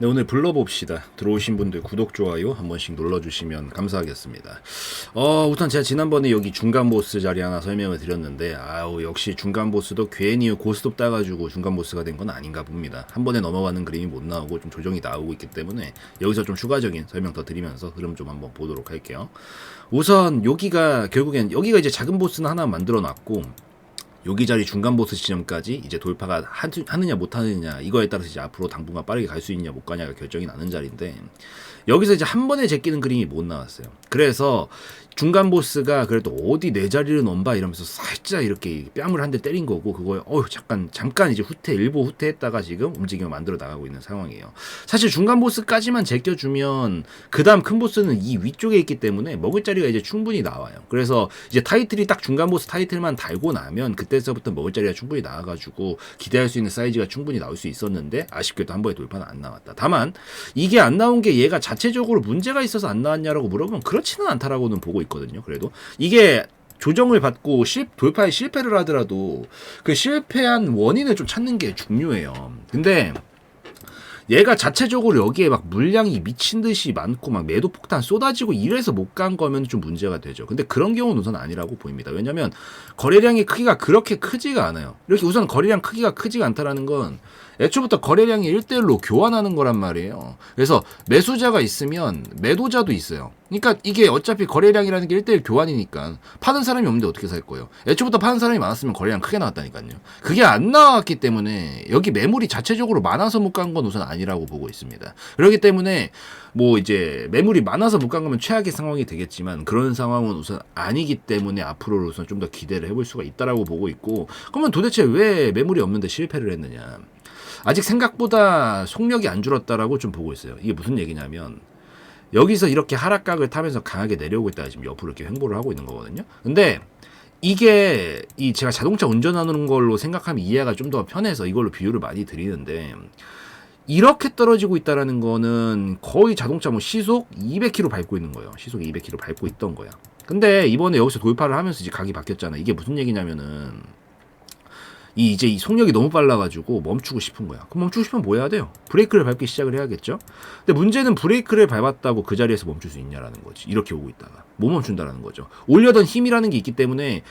네, 오늘 불러봅시다. 들어오신 분들 구독, 좋아요 한 번씩 눌러주시면 감사하겠습니다. 어, 우선 제가 지난번에 여기 중간 보스 자리 하나 설명을 드렸는데, 아우, 역시 중간 보스도 괜히 고스톱 따가지고 중간 보스가 된 건 아닌가 봅니다. 한 번에 넘어가는 그림이 못 나오고 좀 조정이 나오고 있기 때문에 여기서 좀 추가적인 설명 더 드리면서 흐름 좀 한번 보도록 할게요. 우선 여기가 결국엔 여기가 이제 작은 보스는 하나 만들어 놨고, 여기 자리 중간 보스 지점까지 이제 돌파가 하, 하느냐 못 하느냐 이거에 따라서 이제 앞으로 당분간 빠르게 갈 수 있냐 못 가냐가 결정이 나는 자리인데 여기서 이제 한 번에 제끼는 그림이 못 나왔어요. 그래서 중간 보스가 그래도 어디 내 자리를 넘봐 이러면서 살짝 이렇게 뺨을 한 대 때린 거고 그거에 어휴 잠깐 잠깐 이제 후퇴 일부 후퇴했다가 지금 움직임을 만들어 나가고 있는 상황이에요. 사실 중간 보스까지만 제껴주면 그 다음 큰 보스는 이 위쪽에 있기 때문에 먹을 자리가 이제 충분히 나와요. 그래서 이제 타이틀이 딱 중간 보스 타이틀만 달고 나면 그때서부터 먹을 자리가 충분히 나와가지고 기대할 수 있는 사이즈가 충분히 나올 수 있었는데 아쉽게도 한 번에 돌파는 안 나왔다. 다만 이게 안 나온 게 얘가 자체적으로 문제가 있어서 안 나왔냐라고 물어보면 그렇지는 않다라고는 보고 있거든요. 그래도 이게 조정을 받고 실, 돌파에 실패를 하더라도 그 실패한 원인을 좀 찾는 게 중요해요. 근데 얘가 자체적으로 여기에 막 물량이 미친 듯이 많고 막 매도 폭탄 쏟아지고 이래서 못 간 거면 좀 문제가 되죠. 근데 그런 경우는 우선 아니라고 보입니다. 왜냐면 거래량의 크기가 그렇게 크지가 않아요. 이렇게 우선 거래량 크기가 크지가 않다라는 건 애초부터 거래량이 1대1로 교환하는 거란 말이에요. 그래서 매수자가 있으면 매도자도 있어요. 그러니까 이게 어차피 거래량이라는 게 1대1 교환이니까 파는 사람이 없는데 어떻게 살 거예요? 애초부터 파는 사람이 많았으면 거래량 크게 나왔다니까요. 그게 안 나왔기 때문에 여기 매물이 자체적으로 많아서 못 간 건 우선 아니라고 보고 있습니다. 그렇기 때문에 뭐 이제 매물이 많아서 못 간 거면 최악의 상황이 되겠지만 그런 상황은 우선 아니기 때문에 앞으로 우선 좀 더 기대를 해볼 수가 있다라고 보고 있고 그러면 도대체 왜 매물이 없는데 실패를 했느냐? 아직 생각보다 속력이 안 줄었다라고 좀 보고 있어요. 이게 무슨 얘기냐면 여기서 이렇게 하락각을 타면서 강하게 내려오고 있다가 지금 옆으로 이렇게 횡보를 하고 있는 거거든요. 근데 이게 이 제가 자동차 운전하는 걸로 생각하면 이해가 좀 더 편해서 이걸로 비유를 많이 드리는데 이렇게 떨어지고 있다라는 거는 거의 자동차 뭐 시속 200km 밟고 있는 거예요. 시속 200km 밟고 있던 거야. 근데 이번에 여기서 돌파를 하면서 이제 각이 바뀌었잖아. 이게 무슨 얘기냐면은 이 이제 이 속력이 너무 빨라가지고 멈추고 싶은 거야. 그럼 멈추고 싶으면 뭐 해야 돼요? 브레이크를 밟기 시작을 해야겠죠? 근데 문제는 브레이크를 밟았다고 그 자리에서 멈출 수 있냐라는 거지. 이렇게 오고 있다가. 못 멈춘다라는 거죠. 올려던 힘이라는 게 있기 때문에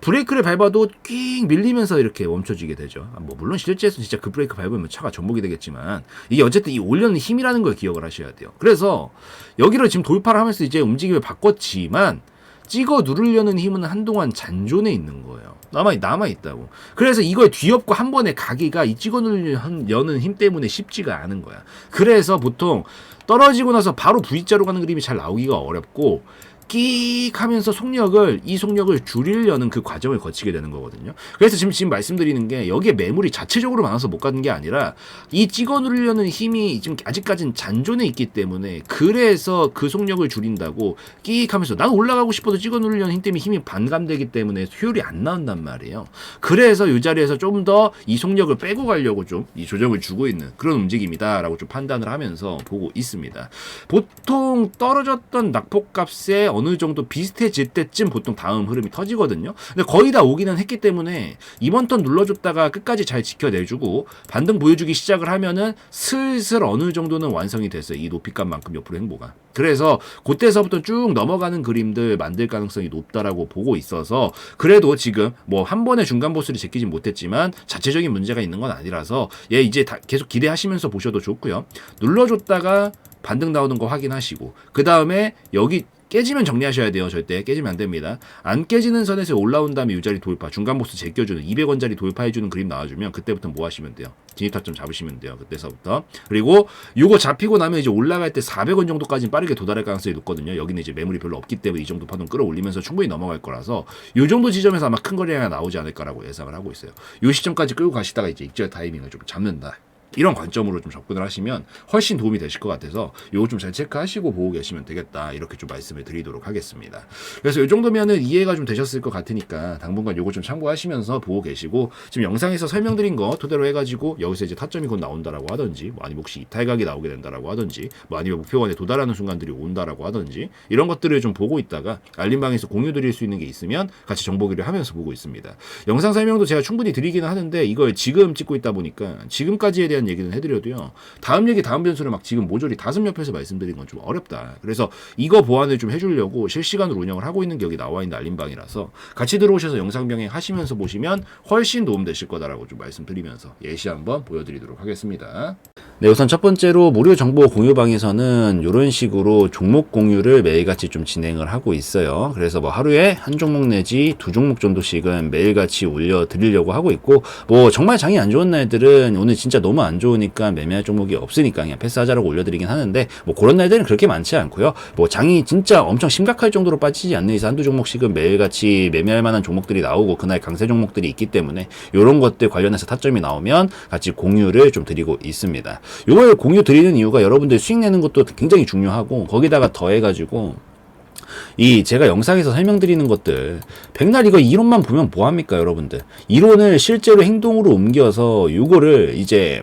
브레이크를 밟아도 끽 밀리면서 이렇게 멈춰지게 되죠. 아, 뭐 물론 실제에서 진짜 그 브레이크 밟으면 차가 전복이 되겠지만 이게 어쨌든 이 올려는 힘이라는 걸 기억을 하셔야 돼요. 그래서 여기를 지금 돌파를 하면서 이제 움직임을 바꿨지만 찍어 누르려는 힘은 한동안 잔존해 있는 거예요. 남아 남아 있다고. 그래서 이걸 뒤엎고 한 번에 가기가 이 찍어 누르려는 힘 때문에 쉽지가 않은 거야. 그래서 보통 떨어지고 나서 바로 V자로 가는 그림이 잘 나오기가 어렵고 끽 하면서 속력을 이 속력을 줄이려는 그 과정을 거치게 되는 거거든요. 그래서 지금 지금 말씀드리는 게 여기에 매물이 자체적으로 많아서 못 가는 게 아니라 이 찍어 누르려는 힘이 지금 아직까지는 잔존해 있기 때문에 그래서 그 속력을 줄인다고 끽 하면서 난 올라가고 싶어도 찍어 누르려는 힘 때문에 힘이 반감되기 때문에 효율이 안 나온단 말이에요. 그래서 이 자리에서 좀 더 이 속력을 빼고 가려고 좀 이 조정을 주고 있는 그런 움직임이다라고 좀 판단을 하면서 보고 있습니다. 보통 떨어졌던 낙폭값에 어느 정도 비슷해질 때쯤 보통 다음 흐름이 터지거든요. 근데 거의 다 오기는 했기 때문에 이번 턴 눌러줬다가 끝까지 잘 지켜내주고 반등 보여주기 시작을 하면은 슬슬 어느 정도는 완성이 됐어요. 이 높이값만큼 옆으로 행보가. 그래서 그때서부터 쭉 넘어가는 그림들 만들 가능성이 높다라고 보고 있어서 그래도 지금 뭐 한 번에 중간 보스를 제끼진 못했지만 자체적인 문제가 있는 건 아니라서 얘 이제 다 계속 기대하시면서 보셔도 좋고요. 눌러줬다가 반등 나오는 거 확인하시고 그 다음에 여기 깨지면 정리하셔야 돼요. 절대 깨지면 안 됩니다. 안 깨지는 선에서 올라온 다음에 이 자리 돌파, 중간 보스 제껴주는 200원짜리 돌파해주는 그림 나와주면 그때부터 뭐 하시면 돼요. 진입타점 잡으시면 돼요. 그때서부터. 그리고 요거 잡히고 나면 이제 올라갈 때 400원 정도까지는 빠르게 도달할 가능성이 높거든요. 여기는 이제 매물이 별로 없기 때문에 이 정도 파동 끌어올리면서 충분히 넘어갈 거라서 요 정도 지점에서 아마 큰 거래량이 나오지 않을까라고 예상을 하고 있어요. 요 시점까지 끌고 가시다가 이제 익절 타이밍을 좀 잡는다. 이런 관점으로 좀 접근을 하시면 훨씬 도움이 되실 것 같아서 요거 좀 잘 체크하시고 보고 계시면 되겠다 이렇게 좀 말씀을 드리도록 하겠습니다. 그래서 이 정도면은 이해가 좀 되셨을 것 같으니까 당분간 요거 좀 참고하시면서 보고 계시고 지금 영상에서 설명드린 거 토대로 해가지고 여기서 이제 타점이 곧 나온다라고 하든지 뭐 아니면 혹시 이탈각이 나오게 된다라고 하든지 뭐 아니면 목표원에 도달하는 순간들이 온다라고 하든지 이런 것들을 좀 보고 있다가 알림방에서 공유 드릴 수 있는 게 있으면 같이 정보기를 하면서 보고 있습니다. 영상 설명도 제가 충분히 드리기는 하는데 이걸 지금 찍고 있다 보니까 지금까지에 대한 대한 얘기는 해드려도요. 다음 얘기 다음 변수를 막 지금 모조리 다섯 옆에서 말씀드린 건 좀 어렵다. 그래서 이거 보완을 좀 해주려고 실시간으로 운영을 하고 있는 게 여기 나와 있는 알림방이라서 같이 들어오셔서 영상 병행 하시면서 보시면 훨씬 도움 되실 거다라고 좀 말씀드리면서 예시 한번 보여드리도록 하겠습니다. 네, 우선 첫 번째로 무료 정보 공유방에서는 이런 식으로 종목 공유를 매일같이 좀 진행을 하고 있어요. 그래서 뭐 하루에 한 종목 내지 두 종목 정도씩은 매일같이 올려드리려고 하고 있고, 뭐 정말 장이 안 좋은 날들은 오늘 진짜 너무 안 좋으니까 매매할 종목이 없으니까 그냥 패스하자라고 올려드리긴 하는데, 뭐 그런 날들은 그렇게 많지 않고요. 뭐 장이 진짜 엄청 심각할 정도로 빠지지 않는 이상 한두 종목씩은 매일같이 매매할 만한 종목들이 나오고 그날 강세 종목들이 있기 때문에 이런 것들 관련해서 타점이 나오면 같이 공유를 좀 드리고 있습니다. 요걸 공유 드리는 이유가 여러분들 수익 내는 것도 굉장히 중요하고 거기다가 더해가지고 이 제가 영상에서 설명드리는 것들 백날 이거 이론만 보면 뭐합니까 여러분들 이론을 실제로 행동으로 옮겨서 요거를 이제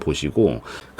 보시고